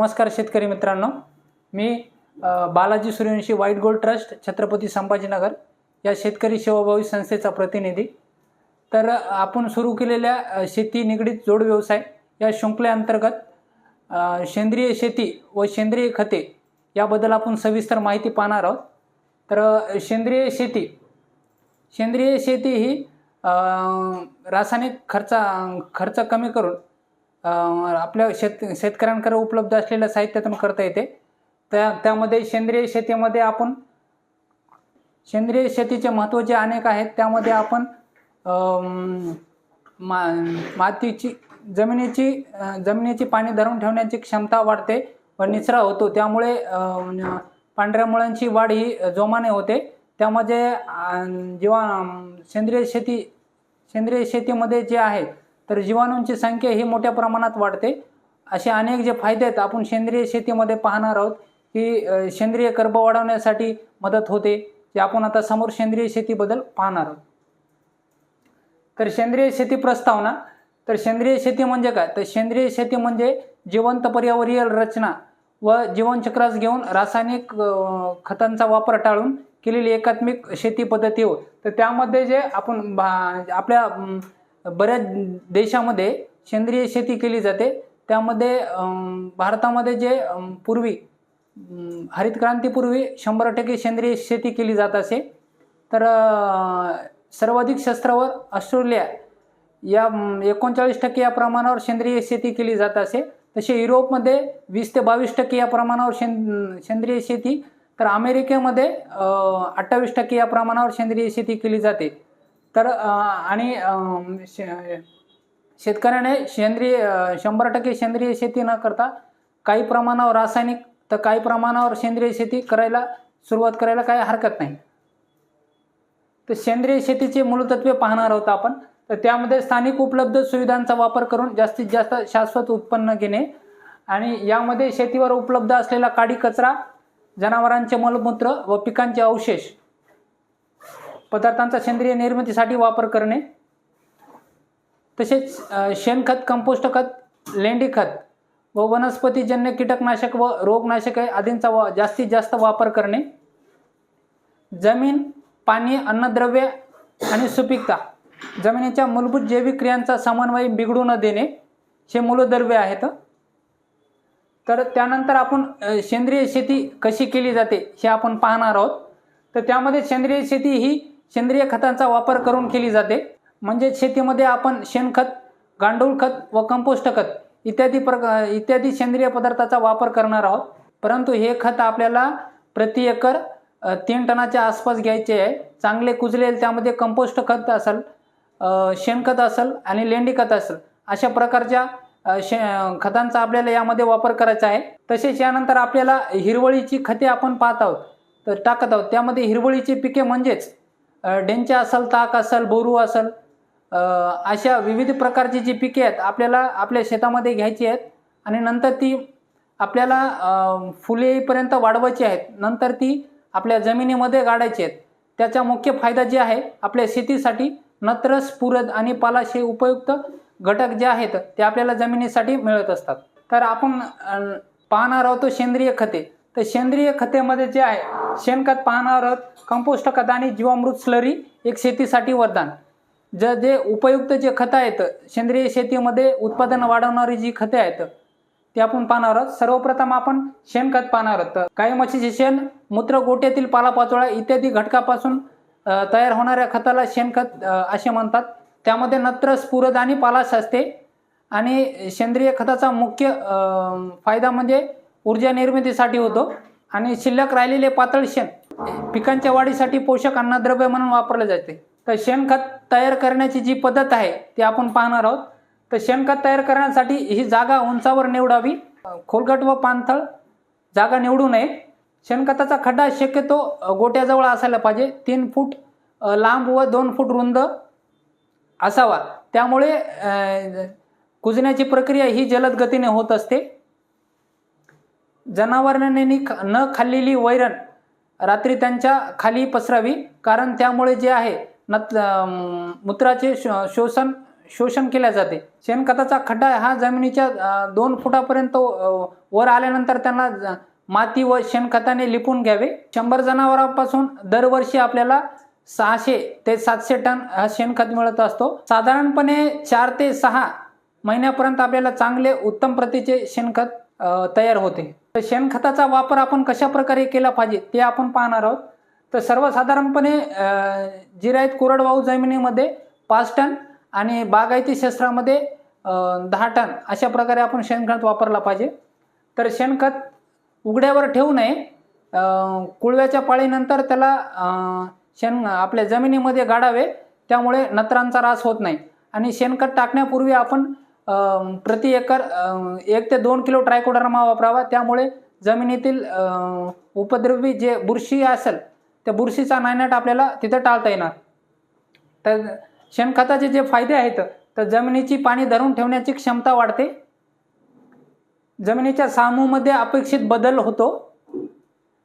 नमस्कार शेतकरी मित्रांनो. मी Balaji Suryavanshi white gold trust Chhatrapati Sambhajinagar या शेतकरी सेवाभावी संस्थेचा प्रतिनिधी. तर आपण सुरू केलेल्या शेती निगडीत जोड व्यवसाय या शृंखलेअंतर्गत सेंद्रिय शेती व सेंद्रिय खते याबद्दल आपण सविस्तर माहिती पाहणार आहोत. तर सेंद्रिय शेती सेंद्रिय शेती ही रासायनिक खर्चा खर्च कमी करून आपल्या शेत शेतकऱ्यांकडे उपलब्ध असलेल्या साहित्यातून करता येते. त्या त्यामध्ये सेंद्रिय शेतीमध्ये आपण सेंद्रिय शेतीचे महत्त्व जे अनेक आहेत त्यामध्ये आपण मा मातीची जमिनीची जमिनीची पाणी धरून ठेवण्याची क्षमता वाढते व निचरा होतो. त्यामुळे पांढऱ्या मुळांची वाढ ही जोमाने होते. त्यामध्ये जेव्हा सेंद्रिय शेती सेंद्रिय शेतीमध्ये जे आहे तर जीवाणूंची संख्या ही मोठ्या प्रमाणात वाढते. असे अनेक जे फायदे आहेत आपण सेंद्रिय शेतीमध्ये पाहणार आहोत की सेंद्रिय कर्ब वाढवण्यासाठी मदत होते जे आपण आता समोर सेंद्रिय शेतीबद्दल पाहणार आहोत. तर सेंद्रिय शेती प्रस्तावना. तर सेंद्रिय शेती म्हणजे काय? तर सेंद्रिय शेती म्हणजे जिवंत पर्यावरणीय रचना व जीवनचक्रास घेऊन रासायनिक खतांचा वापर टाळून केलेली एकात्मिक शेती पद्धती हो. तर त्यामध्ये जे आपण भा- आपल्या बऱ्याच देशामध्ये सेंद्रिय शेती केली जाते. त्यामध्ये भारतामध्ये जे पूर्वी हरित क्रांतीपूर्वी शंभर टक्के सेंद्रिय शेती केली जात असे. तर सर्वाधिक शस्त्रावर ऑस्ट्रेलिया या एकोणचाळीस टक्के या प्रमाणावर सेंद्रिय शेती केली जात असे. तसे युरोपमध्ये वीस ते बावीस टक्के या प्रमाणावर शें सेंद्रिय शेती. तर अमेरिकेमध्ये अठ्ठावीस टक्के या प्रमाणावर सेंद्रिय शेती केली जाते. तर आणि शे- शेतकऱ्याने सेंद्रिय शंभर टक्के सेंद्रिय शेती न करता काही प्रमाणावर रासायनिक तर काही प्रमाणावर सेंद्रिय शेती करायला सुरुवात करायला काही हरकत नाही. तर सेंद्रिय शेतीचे मूलतत्वे पाहणार आहोत आपण. तर त्यामध्ये स्थानिक उपलब्ध सुविधांचा वापर करून जास्तीत जास्त शाश्वत उत्पन्न घेणे आणि यामध्ये शेतीवर उपलब्ध असलेला काडी कचरा जनावरांचे मलमूत्र व पिकांचे अवशेष पदार्थांचा सेंद्रिय निर्मितीसाठी वापर करणे. तसेच शेणखत कंपोस्ट खत लेंडी खत व वनस्पतीजन्य कीटकनाशक व रोगनाशके आदींचा वा जास्तीत जास्त वापर करणे. जमीन पाणी अन्नद्रव्य आणि सुपीकता जमिनीच्या मूलभूत जैविक क्रियांचा समन्वय बिघडू न देणे हे मूलद्रव्य आहेत. तर त्यानंतर आपण सेंद्रिय शेती कशी केली जाते हे आपण पाहणार आहोत. तर त्यामध्ये सेंद्रिय शेती ही सेंद्रिय खतांचा वापर करून केली जाते. म्हणजे शेतीमध्ये आपण शेणखत गांडूळ खत व कंपोस्ट खत इत्यादी प्रकार इत्यादी सेंद्रिय पदार्थाचा वापर करणार आहोत. परंतु हे खत आपल्याला प्रति एकर तीन टनाच्या आसपास घ्यायचे आहे. चांगले कुजलेले त्यामध्ये कंपोस्ट खत असेल शेणखत असेल आणि लेंडी खत असेल अशा प्रकारच्या शे खतांचा आपल्याला यामध्ये वापर करायचा आहे. तसेच यानंतर आपल्याला हिरवळीची खते आपण पाहत आहोत तर टाकत आहोत. त्यामध्ये हिरवळीची पिके म्हणजेच डेंचा असेल ताक असेल बोरू असेल अशा विविध प्रकारची जी पिके आहेत आपल्याला आपल्या शेतामध्ये घ्यायची आहेत आणि नंतर ती आपल्याला फुलेपर्यंत फुले येईपर्यंत वाढवायची आहेत. नंतर ती आपल्या जमिनीमध्ये गाडायची आहेत. त्याचा मुख्य फायदा जे आहे आपल्या शेतीसाठी नत्रस पुरद आणि पालाश हे उपयुक्त घटक जे आहेत ते आपल्याला जमिनीसाठी मिळत असतात. तर आपण पाहणार आहोत सेंद्रिय खते. तर सेंद्रिय खतेमध्ये जे आहे शेणखत पाहणार आहोत. कंपोस्ट खत आणि जीवामृत स्लरी एक शेतीसाठी वरदान. ज जे उपयुक्त जे खतं आहेत सेंद्रिय शेतीमध्ये उत्पादन वाढवणारी जी खते आहेत ते आपण पाहणार आहोत. सर्वप्रथम आपण शेणखत पाहणार आहोत. तर काही म्हशीचे शेण मूत्र गोट्यातील पालापाचोळा इत्यादी घटकापासून तयार होणाऱ्या खताला शेणखत असे म्हणतात. त्यामध्ये नत्र स्फुरद आणि पालाश असते. आणि सेंद्रिय खताचा मुख्य फायदा म्हणजे ऊर्जा निर्मितीसाठी होतो आणि शिल्लक राहिलेले पातळ शेण पिकांच्या वाढीसाठी पोषक अन्नद्रव्य म्हणून वापरले जाते. तर शेणखत तयार करण्याची जी पद्धत आहे ती आपण पाहणार आहोत. तर शेणखत तयार करण्यासाठी ही जागा उंचावर निवडावी. खोलगट व पाणथळ जागा निवडू नये. शेणखताचा खड्डा शक्यतो गोट्याजवळ असायला पाहिजे. तीन फूट लांब व दोन फूट रुंद असावा. त्यामुळे कुजण्याची प्रक्रिया ही जलद गतीने होत असते. जनावरांनी ख- न खाल्लेली वैरण रात्री त्यांच्या खाली पसरावी कारण त्यामुळे जे आहे नत मूत्राचे शो- शोषण शोषण केल्या जाते. शेणखताचा खड्डा हा जमिनीच्या दोन फुटापर्यंत वर आल्यानंतर त्यांना माती व शेणखताने लिपून घ्यावे. शंभर जनावरांपासून दरवर्षी आपल्याला सहाशे ते सातशे टन हा शेणखत मिळत असतो. साधारणपणे चार ते सहा महिन्यापर्यंत आपल्याला चांगले उत्तम प्रतीचे शेणखत तयार होते. तर शेणखताचा वापर आपण कशा प्रकारे केला पाहिजे ते आपण पाहणार आहोत. तर सर्वसाधारणपणे जिरायत कोरडवाहू जमिनीमध्ये पाच टन आणि बागायती क्षेत्रामध्ये दहा टन अशा प्रकारे आपण शेणखत वापरला पाहिजे. तर शेणखत उघड्यावर ठेवू नये. कुळव्याच्या पाळीनंतर त्याला शेण आपल्या जमिनीमध्ये गाडावे. त्यामुळे नत्रांचा ऱ्हास होत नाही. आणि शेणखत टाकण्यापूर्वी आपण प्रति एकर एक ते दोन किलो ट्रायकोडर्मा वापरावा. त्यामुळे जमिनीतील उपद्रवी जे बुरशी असेल त्या बुरशीचा नायनाट आपल्याला तिथं टाळता येणार. तर शेणखताचे जे फायदे आहेत तर जमिनीची पाणी धरून ठेवण्याची क्षमता वाढते. जमिनीच्या सामूमध्ये अपेक्षित बदल होतो.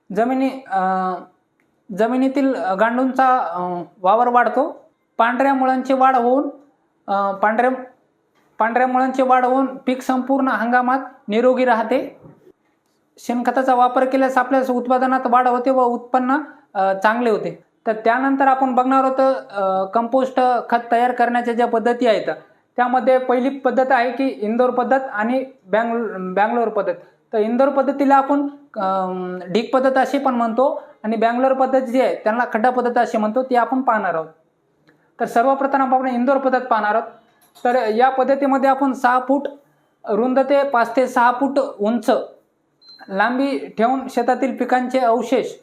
जमिनी जमिनीतील गांडूंचा वावर वाढतो. पांढऱ्या मुळांची वाढ होऊन पांढऱ्या पांढऱ्या मुळांची वाढ होऊन पीक संपूर्ण हंगामात निरोगी राहते. शेणखताचा वापर केल्यास आपल्या उत्पादनात वाढ होते व उत्पन्न चांगले होते. तर त्यानंतर आपण बघणार आहोत कंपोस्ट खत तयार करण्याच्या ज्या पद्धती आहेत त्यामध्ये पहिली पद्धत आहे की इंदोर पद्धत आणि बँगलो बँगलोर पद्धत. तर इंदोर पद्धतीला आपण ढीक पद्धत अशी पण म्हणतो आणि बँगलोर पद्धत जी आहे त्यांना खड्डा पद्धत अशी म्हणतो ती आपण पाहणार आहोत. तर सर्वप्रथम आपण इंदोर पद्धत पाहणार आहोत. तर या पद्धतीमध्ये आपण सहा फूट रुंद ते पाच ते सहा फूट उंच लांबी ठेवून शेतातील पिकांचे अवशेष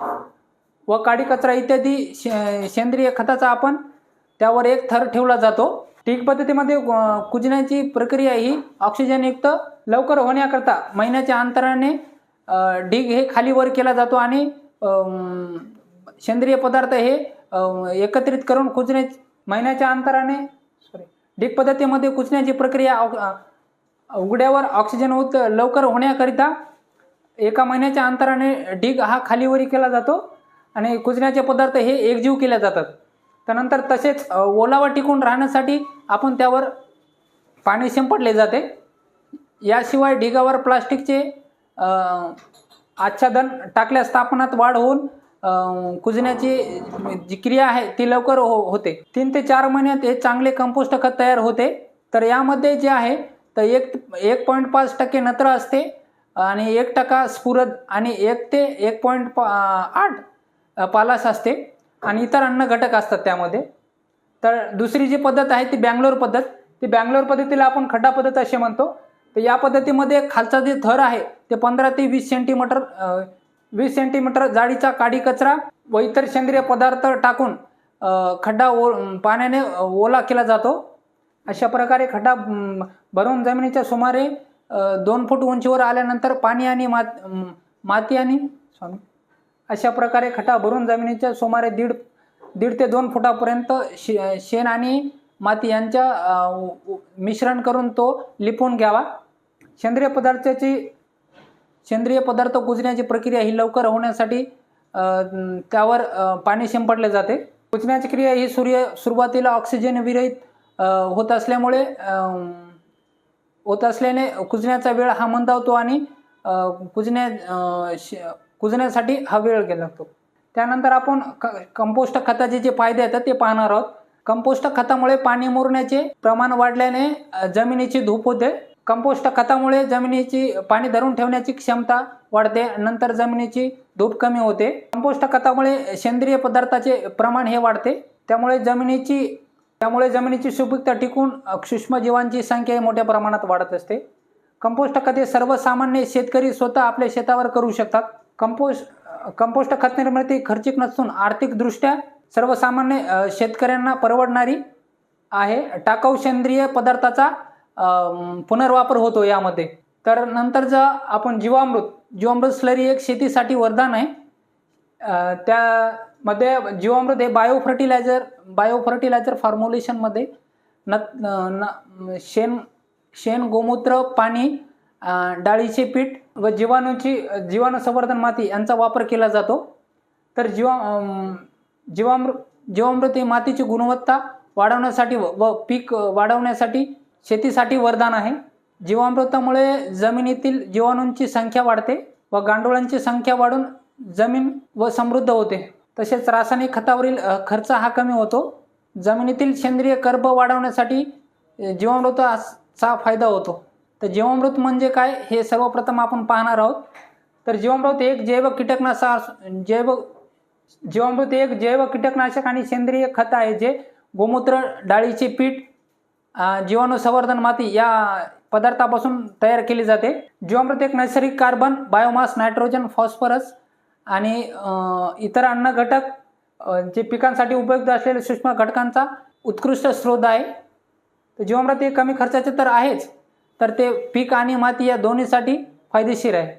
व काडी कचरा इत्यादी शे सेंद्रिय खताचा आपण त्यावर एक थर ठेवला जातो. टीक पद्धतीमध्ये कुजण्याची प्रक्रिया ही ऑक्सिजनयुक्त लवकर होण्याकरता महिन्याच्या अंतराने ढीग हे खाली वर केला जातो आणि सेंद्रिय पदार्थ हे एकत्रित करून कुजणे महिन्याच्या अंतराने सॉरी ढीग पद्धतीमध्ये कुजण्याची प्रक्रिया उघड्यावर ऑक्सिजन होत लवकर होण्याकरिता एका महिन्याच्या अंतराने ढीग हा खालीवरी केला जातो आणि कुजण्याचे पदार्थ हे एकजीव केले जातात. त्यानंतर तसेच ओलावा टिकून राहण्यासाठी आपण त्यावर पाणी शिंपडले जाते. याशिवाय ढिगावर प्लास्टिकचे आच्छादन टाकल्यास तापमानात वाढ होऊन कुजण्याची जी क्रिया आहे ती लवकर हो होते. तीन ते चार महिन्यात हे चांगले कंपोस्ट खत तयार होते. तर यामध्ये जे आहे तर एक एक पॉईंट पाच टक्के नत्र असते आणि एक टक्का स्फुरद आणि एक ते एक पॉईंट पा आठ पालास असते आणि इतर अन्न घटक असतात त्यामध्ये. तर दुसरी जी पद्धत आहे ती बँगलोर पद्धत. ती बँगलोर पद्धतीला आपण खड्डा पद्धत असे म्हणतो. तर या पद्धतीमध्ये खालचा जे थर आहे ते पंधरा ते वीस सेंटीमीटर वीस सेंटीमीटर जाडीचा काडी कचरा व इतर सेंद्रिय पदार्थ टाकून खड्डा ओ पाण्याने ओला केला जातो. अशा प्रकारे खड्डा भरून जमिनीच्या सुमारे दोन फूट उंचीवर आल्यानंतर पाणी आणि मात माती आणि स्वामी अशा प्रकारे खड्डा भरून जमिनीच्या सुमारे दीड दीड ते दोन फुटापर्यंत शे शेण आणि माती यांच्या मिश्रण करून तो लिपून घ्यावा. सेंद्रिय पदार्थाची सेंद्रिय पदार्थ कुजण्याची प्रक्रिया ही लवकर होण्यासाठी त्यावर पाणी शिंपडले जाते. कुजण्याची क्रिया ही सूर्य सुरुवातीला ऑक्सिजन विरहित होत असल्यामुळे होत असल्याने कुजण्याचा वेळ हा मंदावतो आणि कुजण्या श- कुजण्यासाठी हा वेळ गेला लागतो. त्यानंतर आपण क कंपोस्ट खताचे जे फायदे आहेत ते पाहणार आहोत. कंपोस्ट खतामुळे पाणी मुरण्याचे प्रमाण वाढल्याने जमिनीची धूप होते. कंपोस्ट खतामुळे जमिनीची पाणी धरून ठेवण्याची क्षमता वाढते नंतर जमिनीची धूप कमी होते. कंपोस्ट खतामुळे सेंद्रिय पदार्थाचे प्रमाण हे वाढते. त्यामुळे जमिनीची त्यामुळे जमिनीची सुपीकता टिकून सूक्ष्मजीवांची संख्या मोठ्या प्रमाणात वाढत असते. कंपोस्ट खते सर्वसामान्य शेतकरी स्वतः आपल्या शेतावर करू शकतात. कंपोस्ट कंपोस्ट खत निर्मिती खर्चिक नसून आर्थिकदृष्ट्या सर्वसामान्य शेतकऱ्यांना परवडणारी आहे. टाकाऊ सेंद्रिय पदार्थाचा पुनर्वापर होतो यामध्ये. तर नंतर जर आपण जीवामृत जीवामृत स्लरी एक शेतीसाठी वरदान आहे. त्यामध्ये जीवामृत हे बायो फर्टिलायझर बायो फर्टिलायझर फॉर्म्युलेशनमध्ये न न शेण शेण गोमूत्र पाणी डाळीचे पीठ व जीवाणूची जीवाणू संवर्धन माती यांचा वापर केला जातो. तर जीवा जीवामृत जीवामृत हे मातीची गुणवत्ता वाढवण्यासाठी व व पीक वाढवण्यासाठी शेतीसाठी वरदान आहे. जीवामृतामुळे जमिनीतील जीवाणूंची संख्या वाढते व गांडुळांची संख्या वाढून जमीन व समृद्ध होते. तसेच रासायनिक खतावरील खर्च हा कमी होतो. जमिनीतील सेंद्रिय कर्ब वाढवण्यासाठी जीवामृताचा फायदा होतो. तर जीवामृत म्हणजे काय हे सर्वप्रथम आपण पाहणार आहोत. तर जीवामृत एक जैव कीटकनाशक अस- जैव जीवामृत एक जैव कीटकनाशक आणि सेंद्रिय खत आहे जे गोमूत्र डाळीचे पीठ जीवाणू संवर्धन माती या पदार्थापासून तयार केली जाते जीवामृत एक नैसर्गिक कार्बन बायोमास नायट्रोजन फॉस्फरस आणि इतर अन्न घटक जे पिकांसाठी उपयुक्त असलेले सूक्ष्म घटकांचा उत्कृष्ट स्रोत आहे. तर जीवामृत हे कमी खर्चाचे तर आहेच तर ते पीक आणि माती या दोन्हीसाठी फायदेशीर आहे.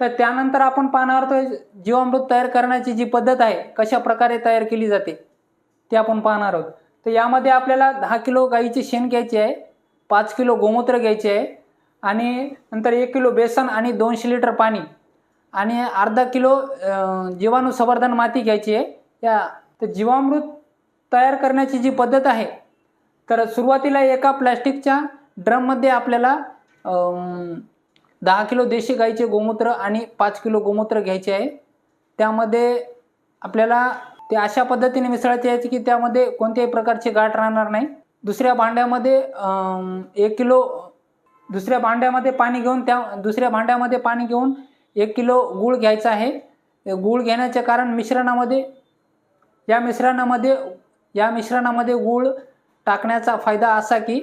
तर त्यानंतर आपण पाहणार आहोत जीवामृत तयार करण्याची जी पद्धत आहे कशा प्रकारे तयार केली जाते ते आपण पाहणार आहोत. तर यामध्ये आपल्याला दहा किलो गाईचे शेण घ्यायचे आहे पाच किलो गोमूत्र घ्यायचे आहे आणि नंतर एक किलो बेसन आणि दोनशे लिटर पाणी आणि अर्धा किलो जीवाणू संवर्धन माती घ्यायची आहे. या तर जीवामृत तयार करण्याची जी पद्धत आहे तर सुरुवातीला एका प्लॅस्टिकच्या ड्रममध्ये आपल्याला दहा किलो देशी गाईचे गोमूत्र आणि पाच किलो गोमूत्र घ्यायचे आहे. त्यामध्ये आपल्याला ते अशा पद्धतीने मिसळायचे यायचे की त्यामध्ये कोणत्याही प्रकारची गाठ राहणार नाही. दुसऱ्या भांड्यामध्ये एक किलो दुसऱ्या भांड्यामध्ये पाणी घेऊन त्या दुसऱ्या भांड्यामध्ये पाणी घेऊन एक किलो गूळ घ्यायचा आहे. गूळ घेण्याचे कारण मिश्रणामध्ये या मिश्रणामध्ये या मिश्रणामध्ये गूळ टाकण्याचा फायदा असा की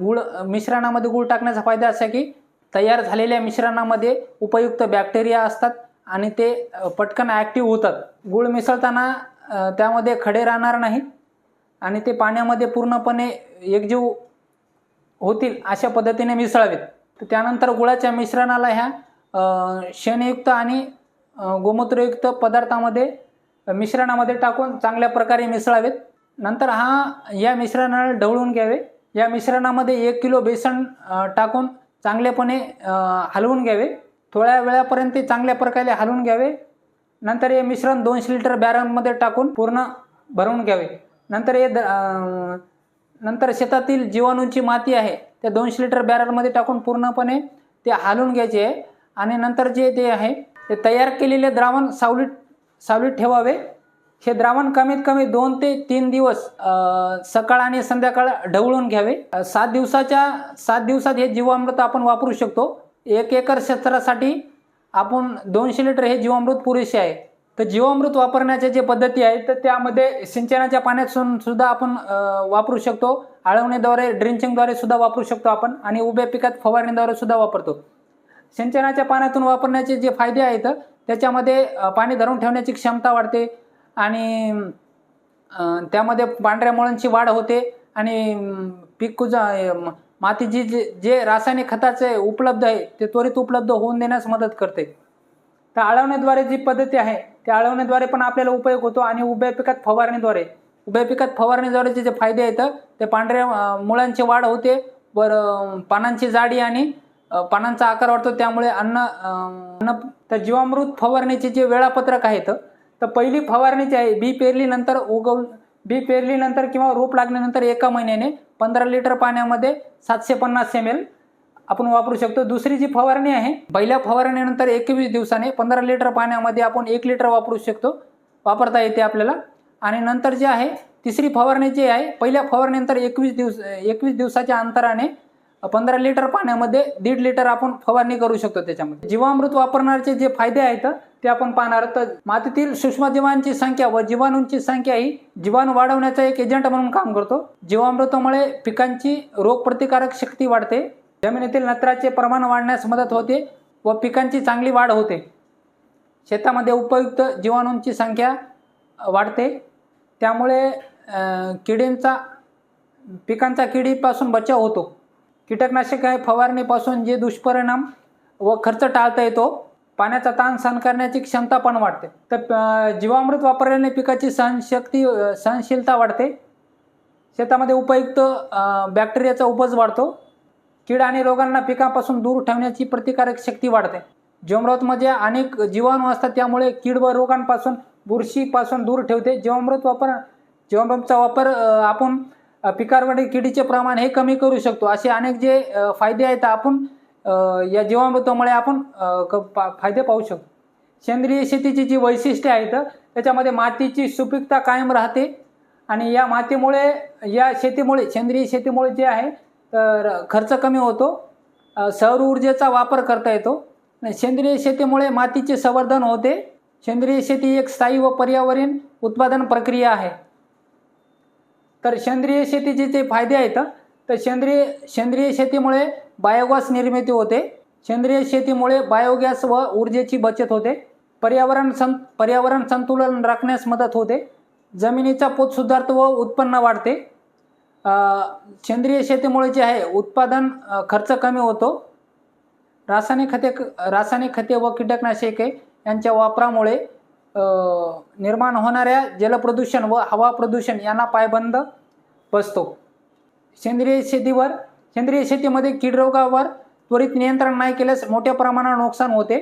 गूळ मिश्रणामध्ये गूळ टाकण्याचा फायदा असा की तयार झालेल्या मिश्रणामध्ये उपयुक्त बॅक्टेरिया असतात. आणि ते पटकन ॲक्टिव्ह होतात. गूळ मिसळताना त्यामध्ये खडे राहणार नाहीत आणि ते पाण्यामध्ये पूर्णपणे एकजीव होतील अशा पद्धतीने मिसळावेत. तर त्यानंतर गुळाच्या मिश्रणाला ह्या शेणयुक्त आणि गोमूत्रयुक्त पदार्थामध्ये मिश्रणामध्ये टाकून चांगल्या प्रकारे मिसळावेत. नंतर हा या मिश्रणाला ढवळून घ्यावे. या मिश्रणामध्ये एक किलो बेसन टाकून चांगलेपणे हलवून घ्यावे. थोड्या वेळापर्यंत ते चांगल्या प्रकारे हलवून घ्यावे. नंतर हे मिश्रण दोनशे लिटर बॅरलमध्ये टाकून पूर्ण भरवून घ्यावे. नंतर हे द- नंतर शेतातील जीवाणूंची माती आहे त्या दोनशे लिटर बॅरलमध्ये टाकून पूर्णपणे ते हालून घ्यायचे आहे. आणि नंतर जे ते आहे ते तयार केलेले द्रावण सावलीत सावलीत ठेवावे. हे द्रावण कमीत कमी दोन ते तीन दिवस सकाळ आणि संध्याकाळ ढवळून घ्यावे. सात दिवसाच्या सात दिवसात हे जीवामृत आपण वापरू शकतो. एक एकर क्षेत्रासाठी आपण दोनशे लिटर हे जीवामृत पुरेसे आहे. तर जीवामृत वापरण्याच्या जे पद्धती आहेत तर त्यामध्ये सिंचनाच्या पाण्यातून सुद्धा आपण वापरू शकतो. आळवणीद्वारे ड्रिंचिंगद्वारे सुद्धा वापरू शकतो आपण आणि उभ्या पिकात फवारणीद्वारे सुद्धा वापरतो. सिंचनाच्या पाण्यातून वापरण्याचे जे फायदे आहेत त्याच्यामध्ये पाणी धरून ठेवण्याची क्षमता वाढते आणि त्यामध्ये पांढऱ्या मुळांची वाढ होते आणि पीक कुजा मातीची जे जे रासायनिक खताचे उपलब्ध आहे ते त्वरित उपलब्ध होऊन देण्यास मदत करते. तर आळवण्याद्वारे जी पद्धती आहे त्या आळवण्याद्वारे पण आपल्याला उपयोग होतो आणि उभ्या पिकात फवारणीद्वारे. उभ्या पिकात फवारणीद्वारे जे फायदे आहेत ते पांढऱ्या मुळांची वाढ होते वर पानांची जाडी आणि पानांचा आकार वाढतो. त्यामुळे अन्न अन्न तर जीवामृत फवारणीचे जे वेळापत्रक आहेत तर पहिली फवारणी जी आहे बी पेरलीनंतर उगव बी पेरलीनंतर किंवा रोप लागल्यानंतर एका महिन्याने पंधरा लिटर पाण्यामध्ये सातशे पन्नास एम एल आपण वापरू शकतो. दुसरी जी फवारणी आहे पहिल्या फवारणीनंतर एकवीस दिवसाने पंधरा लिटर पाण्यामध्ये आपण एक लिटर वापरू शकतो. वापरता येते आपल्याला. आणि नंतर जे आहे तिसरी फवारणी जी आहे पहिल्या फवारणीनंतर एकवीस दिवस एकवीस दिवसाच्या अंतराने पंधरा लिटर पाण्यामध्ये दीड लिटर आपण फवारणी करू शकतो त्याच्यामध्ये. जीवामृत वापरणारचे जे फायदे आहेत ते आपण पाहणार. तर मातीतील सूक्ष्मजीवांची संख्या व जीवाणूंची संख्या ही जीवाणू वाढवण्याचा एक एजंट म्हणून काम करतो. जीवामृतामुळे पिकांची रोगप्रतिकारक शक्ती वाढते. जमिनीतील नत्राचे प्रमाण वाढण्यास मदत होते व पिकांची चांगली वाढ होते. शेतामध्ये उपयुक्त जीवाणूंची संख्या वाढते. त्यामुळे किडींचा पिकांचा किडीपासून बचाव होतो. कीटकनाशक आहे फवारणीपासून जे दुष्परिणाम व खर्च टाळता येतो पाण्याचा ताण सहन करण्याची क्षमता पण वाढते. तर जीवामृत वापरल्याने पिकाची सहनशक्ती सहनशीलता वाढते. शेतामध्ये उपयुक्त बॅक्टेरियाचा उपज वाढतो. कीड आणि रोगांना पिकापासून दूर ठेवण्याची प्रतिकारक शक्ती वाढते. जीवामृतमध्ये अनेक जीवाणू असतात त्यामुळे कीड व रोगांपासून बुरशीपासून दूर ठेवते. जीवामृत वापर जीवामृतचा वापर आपण पिकारवडे किडीचे प्रमाण हे कमी करू शकतो. असे अनेक जे फायदे आहेत आपण या जीवामृतामुळे आपण पा- फायदे पाहू शकतो. सेंद्रिय शेतीची जी वैशिष्ट्ये आहेत त्याच्यामध्ये मातीची सुपीकता कायम राहते आणि या मातीमुळे या शेतीमुळे सेंद्रिय शेतीमुळे जे आहे तर खर्च कमी होतो सौर ऊर्जेचा वापर करता येतो. सेंद्रिय शेतीमुळे मातीचे संवर्धन होते. सेंद्रिय शेती एक स्थायी व पर्यावरण उत्पादन प्रक्रिया आहे. तर सेंद्रिय शेतीचे जे फायदे आहेत तर सेंद्रिय सेंद्रिय शेतीमुळे बायोगॅस निर्मिती होते. सेंद्रिय शेतीमुळे बायोगॅस व ऊर्जेची बचत होते. पर्यावरण सं पर्यावरण संतुलन राखण्यास मदत होते. जमिनीचा पोत सुधारतो व उत्पन्न वाढते. सेंद्रिय शेतीमुळे जे आहे उत्पादन खर्च कमी होतो. रासायनिक खते रासायनिक खते व कीटकनाशके यांच्या वापरामुळे निर्माण होणाऱ्या जलप्रदूषण व हवा प्रदूषण यांना पायबंद बसतो. सेंद्रिय शेतीवर सेंद्रिय शेतीमध्ये कीड रोगावर त्वरित नियंत्रण नाही केल्यास मोठ्या प्रमाणात नुकसान होते.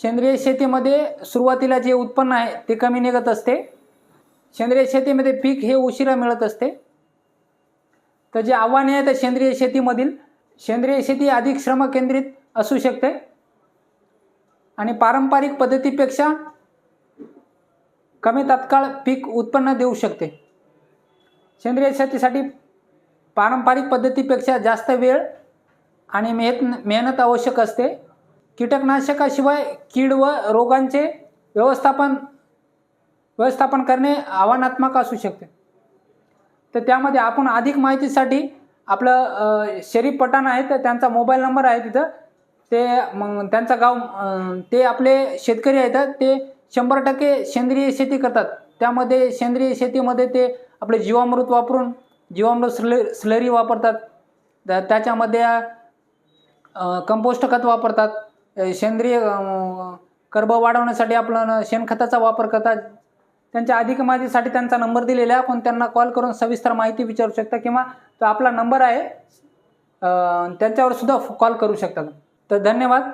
सेंद्रिय शेतीमध्ये सुरुवातीला जे उत्पन्न आहे ते कमी निघत असते. सेंद्रिय शेतीमध्ये पीक हे उशिरा मिळत असते. तर जे आव्हाने आहेत सेंद्रिय शेतीमधील सेंद्रिय शेती अधिक श्रम केंद्रित असू शकते. आणि पारंपरिक पद्धतीपेक्षा कमी तात्काळ पीक उत्पन्न देऊ शकते. सेंद्रिय शेतीसाठी पारंपरिक पद्धतीपेक्षा जास्त वेळ आणि मेहनत मेहनत आवश्यक असते. कीटकनाशकाशिवाय कीड व रोगांचे व्यवस्थापन व्यवस्थापन करणे आव्हानात्मक असू शकते. तर त्यामध्ये आपण अधिक माहितीसाठी आपलं शरीफ पठाण आहे तर त्यांचा मोबाईल नंबर आहे तिथं. ते मग त्यांचा गाव ते आपले शेतकरी आहेत ते शंभर टक्के सेंद्रिय शेती करतात. त्यामध्ये सेंद्रिय शेतीमध्ये ते आपले जीवामृत वापरून जीवामृत स्ल स्लरी वापरतात. त्याच्यामध्ये कंपोस्ट खत वापरतात. सेंद्रिय कर्ब वाढवण्यासाठी आपण शेणखताचा वापर करतात. त्यांच्या अधिक माहितीसाठी त्यांचा नंबर दिलेला आहे. आपण त्यांना कॉल करून सविस्तर माहिती विचारू शकता किंवा तो आपला नंबर आहे. त्यांच्यावर सुद्धा कॉल करू शकतात तर धन्यवाद.